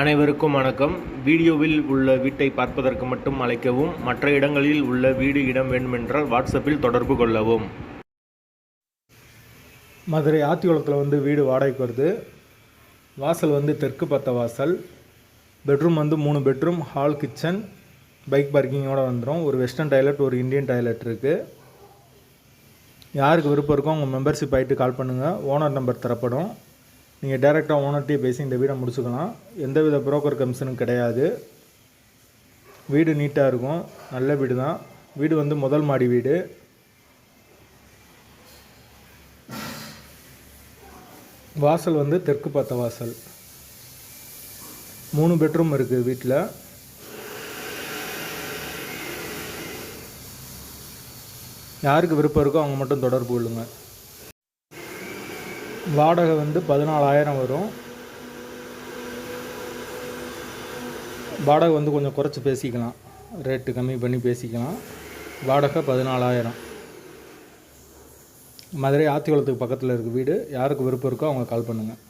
அனைவருக்கும் வணக்கம். வீடியோவில் உள்ள வீட்டை பார்ப்பதற்கு மட்டும் அழைக்கவும் மற்ற இடங்களில் உள்ள வீடு இடம் வேண்டுமென்றால் வாட்ஸ்அப்பில் தொடர்பு கொள்ளவும். மதுரை ஆத்திக்குளத்தில் வந்து வீடு வாடகைக்கு வருது. வாசல் வந்து தெற்கு பத்த வாசல். பெட்ரூம் வந்து மூணு பெட்ரூம் ஹால் கிச்சன். பைக் பார்க்கிங்கோட வந்துடும் ஒரு வெஸ்டர்ன் டாய்லெட் ஒரு இந்தியன் டாய்லெட் இருக்குது யாருக்கு விருப்பம் இருக்கோ உங்கள் மெம்பர்ஷிப் ஆகிட்டு கால் பண்ணுங்கள் ஓனர் நம்பர் தரப்படும். நீங்கள் டேரெக்டாக ஓனர்கிட்டே பேசி இந்த வீடை முடிச்சுக்கலாம். எந்தவித புரோக்கர் கமிஷனும் கிடையாது. வீடு நீட்டாக இருக்கும். நல்ல வீடு தான். வீடு வந்து முதல் மாடி வீடு. வாசல் வந்து தெற்கு பார்த்த வாசல். மூணு பெட்ரூம் இருக்குது வீட்டில் யாருக்கு விருப்பம் இருக்கோ அவங்க மட்டும் தொடர்பு கொள்ளுங்கள் வாடகை வந்து பதினாலாயிரம் வரும். வாடகை வந்து கொஞ்சம் குறைச்சி பேசிக்கலாம். ரேட்டு கம்மி பண்ணி பேசிக்கலாம். வாடகை பதினாலாயிரம். மதுரை ஆத்திக்குளத்துக்கு பக்கத்தில் இருக்க வீடு. யாருக்கு விருப்பம் இருக்கோ அவங்க கால் பண்ணுங்கள்